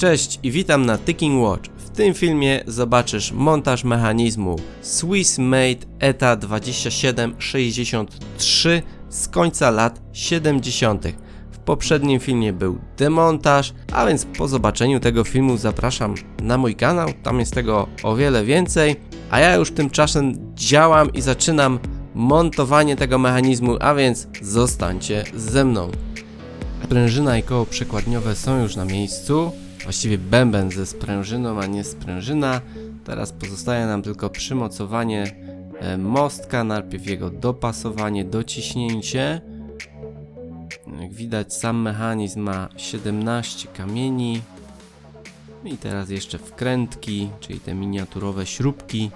Cześć i witam na Ticking Watch. W tym filmie zobaczysz montaż mechanizmu Swiss Made ETA 2763 z końca lat 70. W poprzednim filmie był demontaż, a więc po zobaczeniu tego filmu zapraszam na mój kanał, tam jest tego o wiele więcej, a ja już tymczasem działam i zaczynam montowanie tego mechanizmu, a więc zostańcie ze mną. Sprężyna i koło przekładniowe są już na miejscu. Właściwie bęben ze sprężyną, a nie sprężyna. Teraz pozostaje nam tylko przymocowanie e, mostka, najpierw jego dopasowanie, dociśnięcie. Jak widać sam mechanizm ma 17 kamieni. I teraz jeszcze wkrętki, czyli te miniaturowe śrubki.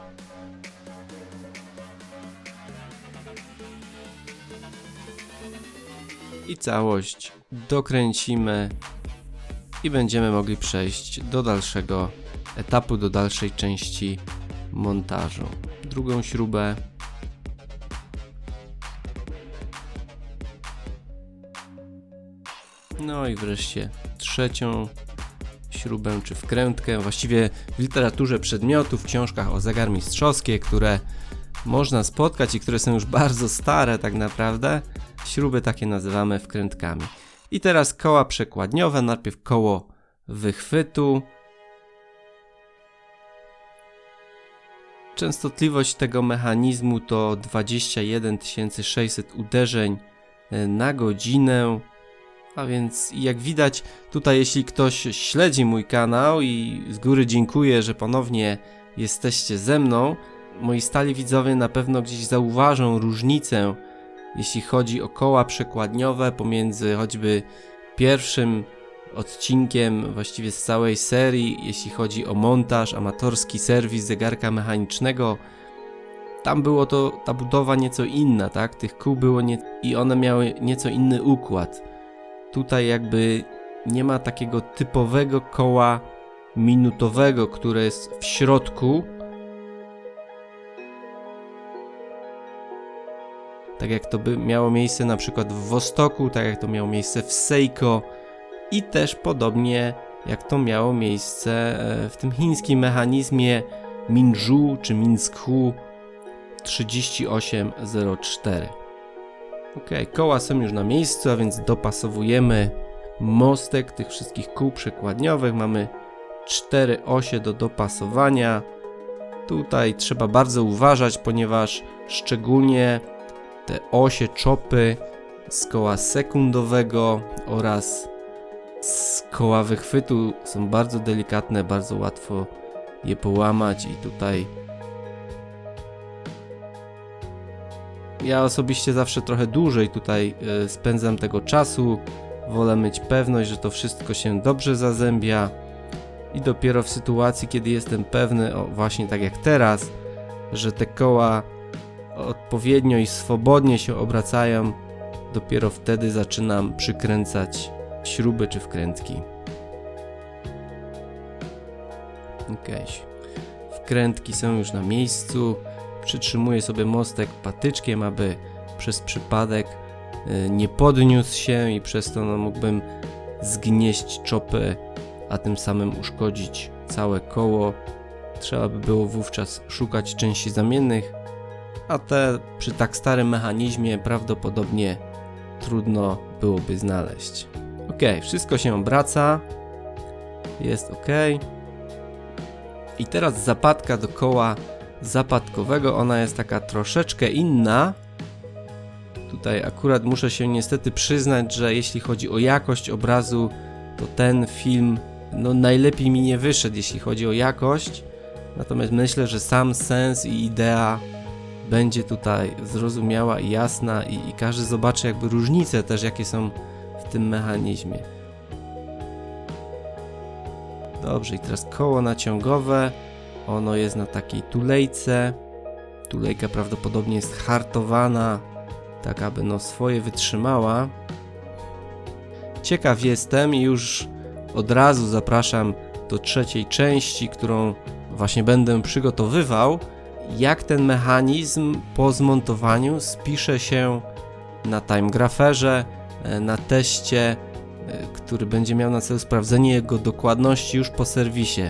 I całość dokręcimy i będziemy mogli przejść do dalszego etapu, do dalszej części montażu. Drugą śrubę. No i wreszcie trzecią śrubę czy wkrętkę. Właściwie w literaturze przedmiotów, w książkach o zegarmistrzowskie, które można spotkać i które są już bardzo stare tak naprawdę, śruby takie nazywamy wkrętkami. I teraz koła przekładniowe, najpierw koło wychwytu. Częstotliwość tego mechanizmu to 21 600 uderzeń e, na godzinę. A więc jak widać tutaj jeśli ktoś śledzi mój kanał i z góry dziękuję, że ponownie jesteście ze mną, moi stali widzowie na pewno gdzieś zauważą różnicę jeśli chodzi o koła przekładniowe pomiędzy choćby pierwszym odcinkiem właściwie z całej serii, jeśli chodzi o montaż, amatorski serwis zegarka mechanicznego. Tam było to, ta budowa nieco inna, tak? Tych kół było nie, i one miały nieco inny układ. Tutaj jakby nie ma takiego typowego koła minutowego, które jest w środku, tak jak to by miało miejsce na przykład w Wostoku, tak jak to miało miejsce w Seiko i też podobnie jak to miało miejsce e, w tym chińskim mechanizmie Minju czy Minskhu 3804. Ok, koła są już na miejscu, a więc dopasowujemy mostek tych wszystkich kół przekładniowych. Mamy cztery osie do dopasowania. Tutaj trzeba bardzo uważać, ponieważ szczególnie te osie czopy z koła sekundowego oraz z koła wychwytu są bardzo delikatne, bardzo łatwo je połamać i tutaj ja osobiście zawsze trochę dłużej tutaj y, spędzam tego czasu. Wolę mieć pewność, że to wszystko się dobrze zazębia i dopiero w sytuacji, kiedy jestem pewny, o właśnie tak jak teraz, że te koła odpowiednio i swobodnie się obracają, dopiero wtedy zaczynam przykręcać śruby czy wkrętki. Ok, wkrętki są już na miejscu. Przytrzymuję sobie mostek patyczkiem, aby przez przypadek y, nie podniósł się i przez to no, mógłbym zgnieść czopy, a tym samym uszkodzić całe koło. Trzeba by było wówczas szukać części zamiennych, a te przy tak starym mechanizmie prawdopodobnie trudno byłoby znaleźć. Ok, wszystko się obraca, jest ok. I teraz zapadka do koła zapadkowego, ona jest taka troszeczkę inna. Tutaj akurat muszę się niestety przyznać, że jeśli chodzi o jakość obrazu, to ten film no najlepiej mi nie wyszedł, jeśli chodzi o jakość. Natomiast myślę, że sam sens i idea będzie tutaj zrozumiała i jasna i, i każdy zobaczy jakby różnice też jakie są w tym mechanizmie. Dobrze, i teraz koło naciągowe. Ono jest na takiej tulejce. Tulejka prawdopodobnie jest hartowana, tak aby no swoje wytrzymała. Ciekaw jestem i już od razu zapraszam do trzeciej części, którą właśnie będę przygotowywał jak ten mechanizm po zmontowaniu spisze się na timegraferze, e, na teście, e, który będzie miał na celu sprawdzenie jego dokładności już po serwisie.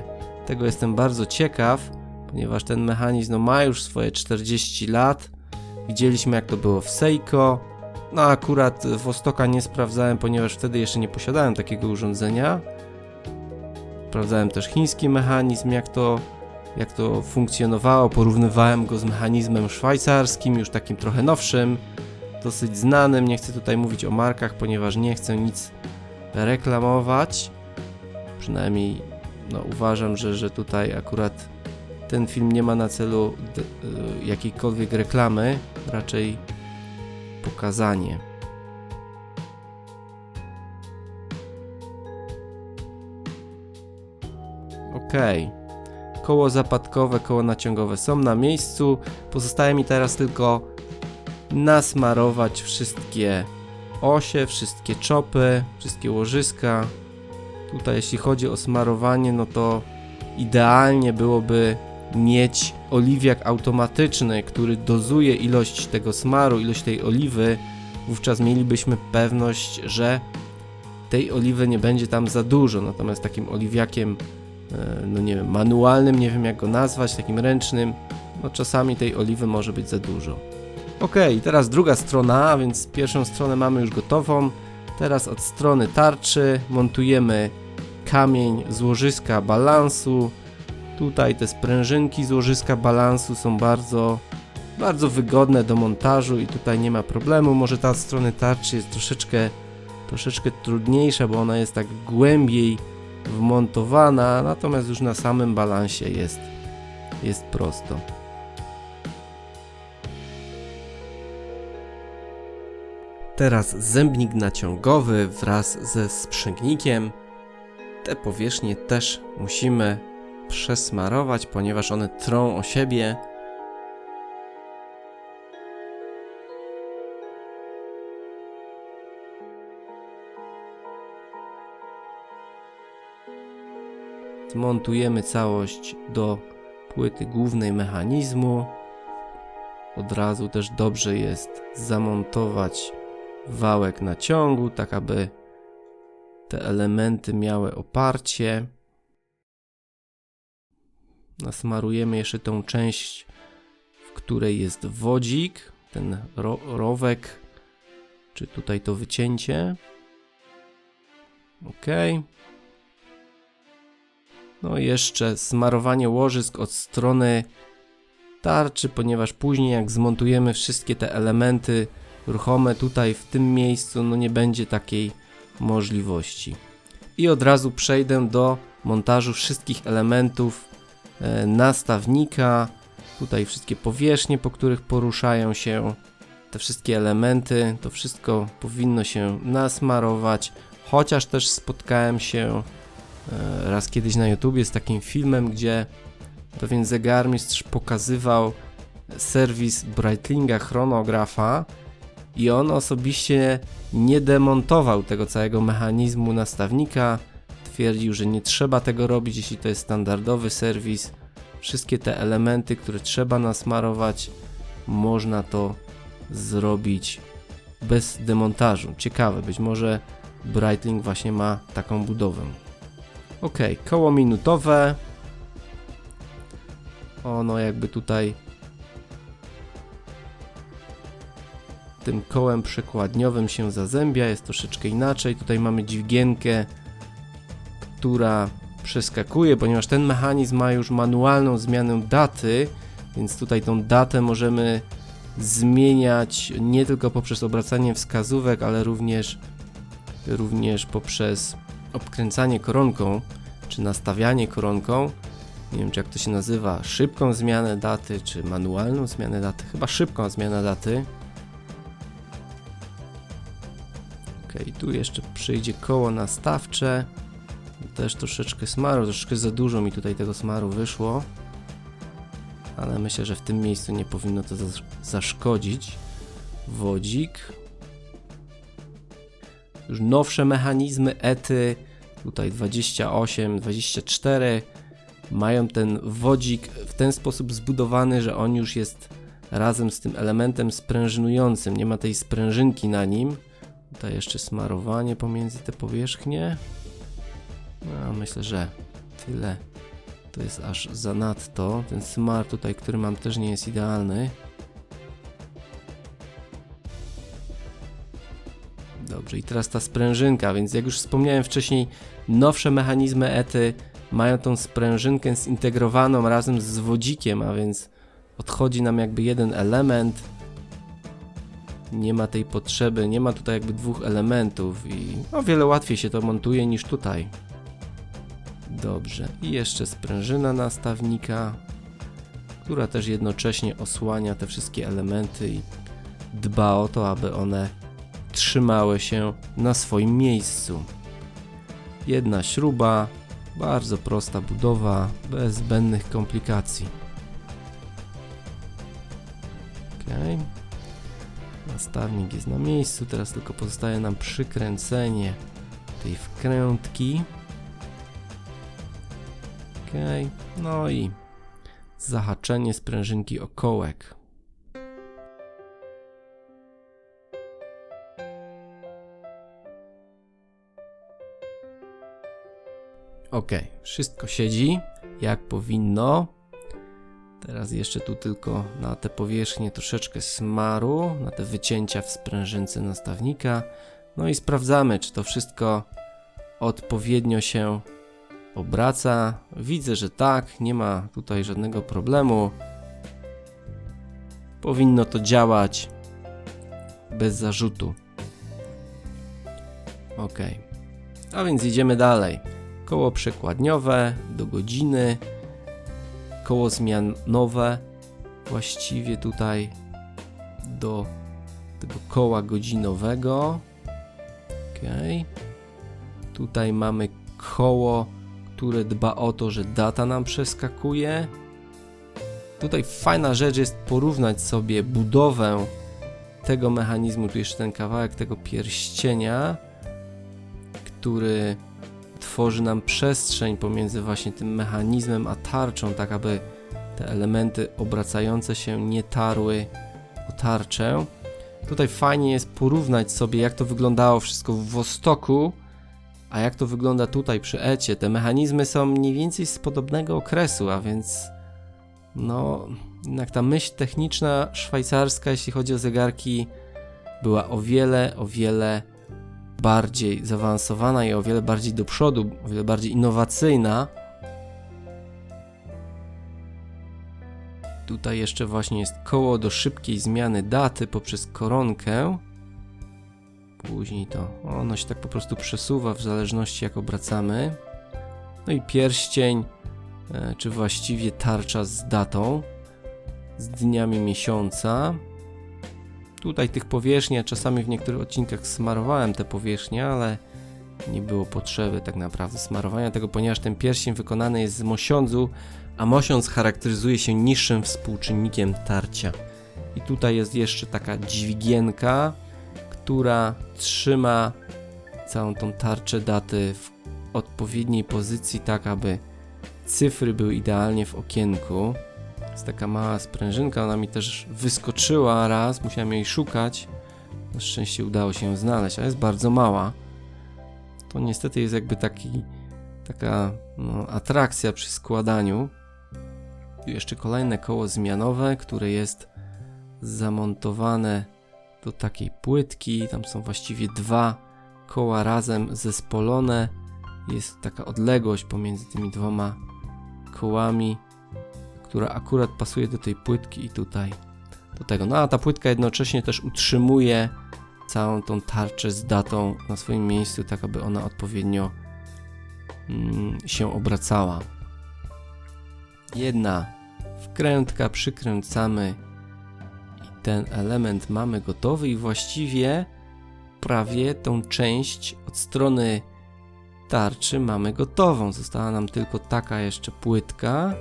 Tego jestem bardzo ciekaw, ponieważ ten mechanizm no, ma już swoje 40 lat. Widzieliśmy jak to było w Seiko. No akurat w Ostoka nie sprawdzałem, ponieważ wtedy jeszcze nie posiadałem takiego urządzenia. Sprawdzałem też chiński mechanizm, jak to, jak to funkcjonowało. Porównywałem go z mechanizmem szwajcarskim, już takim trochę nowszym, dosyć znanym. Nie chcę tutaj mówić o markach, ponieważ nie chcę nic reklamować. Przynajmniej no, uważam, że, że tutaj akurat ten film nie ma na celu y, jakiejkolwiek reklamy, raczej pokazanie. Ok. Koło zapadkowe, koło naciągowe są na miejscu. Pozostaje mi teraz tylko nasmarować wszystkie osie, wszystkie czopy, wszystkie łożyska. Tutaj jeśli chodzi o smarowanie, no to idealnie byłoby mieć oliwiak automatyczny, który dozuje ilość tego smaru, ilość tej oliwy. Wówczas mielibyśmy pewność, że tej oliwy nie będzie tam za dużo. Natomiast takim oliwiakiem, no nie wiem, manualnym, nie wiem jak go nazwać, takim ręcznym, no czasami tej oliwy może być za dużo. Ok, teraz druga strona, a więc pierwszą stronę mamy już gotową. Teraz od strony tarczy montujemy kamień z łożyska balansu. Tutaj te sprężynki z łożyska balansu są bardzo, bardzo wygodne do montażu i tutaj nie ma problemu. Może ta strony tarczy jest troszeczkę, troszeczkę trudniejsza, bo ona jest tak głębiej wmontowana, natomiast już na samym balansie jest, jest prosto. Teraz zębnik naciągowy wraz ze sprzęgnikiem. Te powierzchnie też musimy przesmarować, ponieważ one trą o siebie. Zmontujemy całość do płyty głównej mechanizmu. Od razu też dobrze jest zamontować wałek naciągu, tak aby te elementy miały oparcie. Nasmarujemy jeszcze tą część, w której jest wodzik, ten ro rowek, czy tutaj to wycięcie. Ok. No i jeszcze smarowanie łożysk od strony tarczy, ponieważ później jak zmontujemy wszystkie te elementy ruchome tutaj w tym miejscu, no nie będzie takiej możliwości. I od razu przejdę do montażu wszystkich elementów e, nastawnika. Tutaj wszystkie powierzchnie, po których poruszają się te wszystkie elementy. To wszystko powinno się nasmarować. Chociaż też spotkałem się raz kiedyś na YouTubie z takim filmem, gdzie pewien zegarmistrz pokazywał serwis Breitlinga chronografa i on osobiście nie demontował tego całego mechanizmu nastawnika. Twierdził, że nie trzeba tego robić, jeśli to jest standardowy serwis. Wszystkie te elementy, które trzeba nasmarować, można to zrobić bez demontażu. Ciekawe, być może Breitling właśnie ma taką budowę. Ok, koło minutowe. Ono jakby tutaj tym kołem przekładniowym się zazębia, jest troszeczkę inaczej. Tutaj mamy dźwigienkę, która przeskakuje, ponieważ ten mechanizm ma już manualną zmianę daty, więc tutaj tą datę możemy zmieniać nie tylko poprzez obracanie wskazówek, ale również, również poprzez obkręcanie koronką, czy nastawianie koronką. Nie wiem, czy jak to się nazywa, szybką zmianę daty, czy manualną zmianę daty. Chyba szybką zmianę daty. Ok, tu jeszcze przyjdzie koło nastawcze. Też troszeczkę smaru, troszeczkę za dużo mi tutaj tego smaru wyszło. Ale myślę, że w tym miejscu nie powinno to zaszkodzić. Wodzik. Już nowsze mechanizmy ETY, tutaj 28, 24, mają ten wodzik w ten sposób zbudowany, że on już jest razem z tym elementem sprężynującym. Nie ma tej sprężynki na nim Tutaj jeszcze smarowanie pomiędzy te powierzchnie. No, myślę, że tyle. To jest aż zanadto. Ten smar tutaj, który mam, też nie jest idealny. I teraz ta sprężynka, więc jak już wspomniałem wcześniej, nowsze mechanizmy ETY mają tą sprężynkę zintegrowaną razem z wodzikiem, a więc odchodzi nam jakby jeden element. Nie ma tej potrzeby, nie ma tutaj jakby dwóch elementów i o wiele łatwiej się to montuje niż tutaj. Dobrze, i jeszcze sprężyna nastawnika, która też jednocześnie osłania te wszystkie elementy i dba o to, aby one trzymały się na swoim miejscu. Jedna śruba, bardzo prosta budowa, bez zbędnych komplikacji. Ok. Nastawnik jest na miejscu, teraz tylko pozostaje nam przykręcenie tej wkrętki. Ok, no i zahaczenie sprężynki o kołek. Ok, wszystko siedzi jak powinno. Teraz jeszcze tu tylko na te powierzchnie troszeczkę smaru, na te wycięcia w sprężynce nastawnika. No i sprawdzamy, czy to wszystko odpowiednio się obraca. Widzę, że tak, nie ma tutaj żadnego problemu. Powinno to działać bez zarzutu. Ok, a więc idziemy dalej koło przekładniowe do godziny, koło zmianowe właściwie tutaj do tego koła godzinowego. Ok. Tutaj mamy koło, które dba o to, że data nam przeskakuje. Tutaj fajna rzecz jest porównać sobie budowę tego mechanizmu, tu jeszcze ten kawałek tego pierścienia, który tworzy nam przestrzeń pomiędzy właśnie tym mechanizmem a tarczą, tak aby te elementy obracające się nie tarły o tarczę. Tutaj fajnie jest porównać sobie, jak to wyglądało wszystko w Wostoku, a jak to wygląda tutaj przy Ecie. Te mechanizmy są mniej więcej z podobnego okresu, a więc no, jednak ta myśl techniczna szwajcarska, jeśli chodzi o zegarki, była o wiele, o wiele bardziej zaawansowana i o wiele bardziej do przodu, o wiele bardziej innowacyjna. Tutaj jeszcze właśnie jest koło do szybkiej zmiany daty poprzez koronkę. Później to ono się tak po prostu przesuwa w zależności jak obracamy. No i pierścień, e, czy właściwie tarcza z datą, z dniami miesiąca. Tutaj tych powierzchni, czasami w niektórych odcinkach smarowałem te powierzchnie, ale nie było potrzeby tak naprawdę smarowania tego, ponieważ ten pierścień wykonany jest z mosiądzu, a mosiądz charakteryzuje się niższym współczynnikiem tarcia. I tutaj jest jeszcze taka dźwigienka, która trzyma całą tą tarczę daty w odpowiedniej pozycji, tak aby cyfry były idealnie w okienku. Jest taka mała sprężynka, ona mi też wyskoczyła raz, musiałem jej szukać. Na szczęście udało się ją znaleźć, a jest bardzo mała. To niestety jest jakby taki, taka no, atrakcja przy składaniu. I jeszcze kolejne koło zmianowe, które jest zamontowane do takiej płytki. Tam są właściwie dwa koła razem zespolone. Jest taka odległość pomiędzy tymi dwoma kołami która akurat pasuje do tej płytki i tutaj do tego. No a ta płytka jednocześnie też utrzymuje całą tą tarczę z datą na swoim miejscu, tak aby ona odpowiednio mm, się obracała. Jedna wkrętka, przykręcamy i ten element mamy gotowy i właściwie prawie tą część od strony tarczy mamy gotową. Została nam tylko taka jeszcze płytka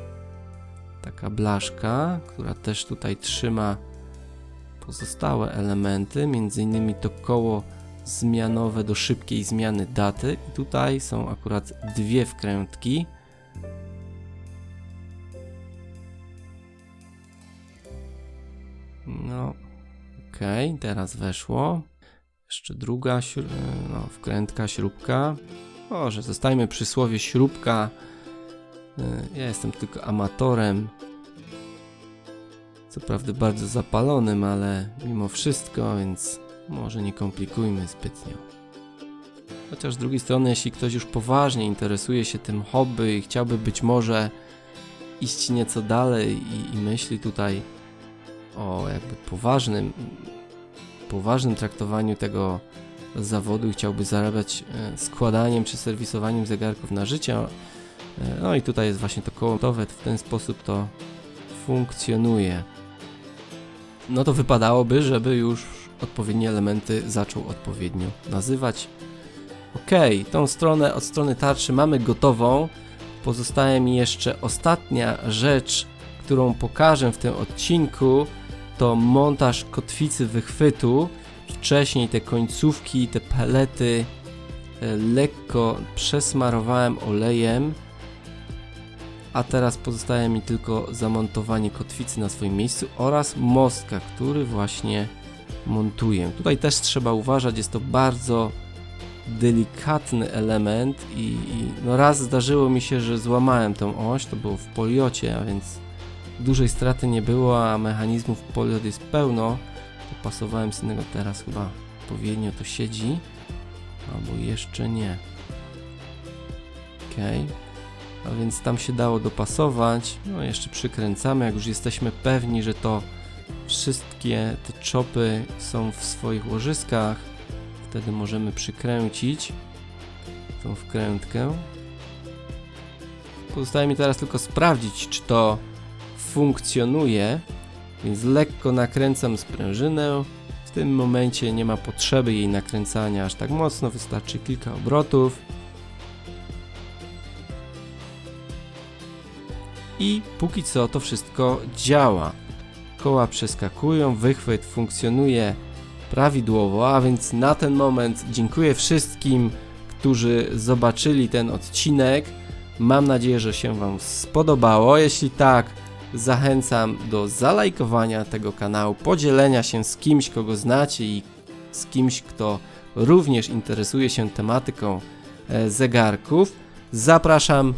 taka blaszka, która też tutaj trzyma pozostałe elementy, między innymi to koło zmianowe do szybkiej zmiany daty i tutaj są akurat dwie wkrętki. No, ok, teraz weszło. Jeszcze druga, no, wkrętka, śrubka. Może zostajmy przy słowie śrubka. Y, Ja jestem tylko amatorem. Co prawda bardzo zapalonym, ale mimo wszystko, więc może nie komplikujmy zbytnio. Chociaż z drugiej strony, jeśli ktoś już poważnie interesuje się tym hobby i chciałby być może iść nieco dalej i, i myśli tutaj o jakby poważnym, poważnym traktowaniu tego zawodu i chciałby zarabiać e, składaniem czy serwisowaniem zegarków na życie. No i tutaj jest właśnie to koło w ten sposób to funkcjonuje. No to wypadałoby, żeby już odpowiednie elementy zaczął odpowiednio nazywać. Ok, tą stronę od strony tarczy mamy gotową. Pozostaje mi jeszcze ostatnia rzecz, którą pokażę w tym odcinku. To montaż kotwicy wychwytu. Wcześniej te końcówki, te pelety e, lekko przesmarowałem olejem. A teraz pozostaje mi tylko zamontowanie kotwicy na swoim miejscu oraz mostka, który właśnie montuję. Tutaj też trzeba uważać, jest to bardzo delikatny element i, i no raz zdarzyło mi się, że złamałem tą oś, to było w poliocie, a więc dużej straty nie było, a mechanizmów poliot jest pełno. Dopasowałem z innego teraz chyba odpowiednio to siedzi, albo jeszcze nie. Okej. A więc tam się dało dopasować. No jeszcze przykręcamy, jak już jesteśmy pewni, że to wszystkie te czopy są w swoich łożyskach. Wtedy możemy przykręcić tą wkrętkę. Pozostaje mi teraz tylko sprawdzić, czy to funkcjonuje. Więc lekko nakręcam sprężynę. W tym momencie nie ma potrzeby jej nakręcania aż tak mocno, wystarczy kilka obrotów. I póki co to wszystko działa. Koła przeskakują, wychwyt funkcjonuje prawidłowo, a więc na ten moment dziękuję wszystkim, którzy zobaczyli ten odcinek. Mam nadzieję, że się Wam spodobało. Jeśli tak, zachęcam do zalajkowania tego kanału, podzielenia się z kimś, kogo znacie i z kimś, kto również interesuje się tematyką e, zegarków. Zapraszam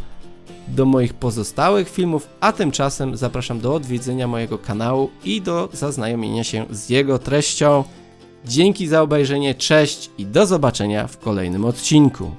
do moich pozostałych filmów, a tymczasem zapraszam do odwiedzenia mojego kanału i do zaznajomienia się z jego treścią. Dzięki za obejrzenie, cześć i do zobaczenia w kolejnym odcinku.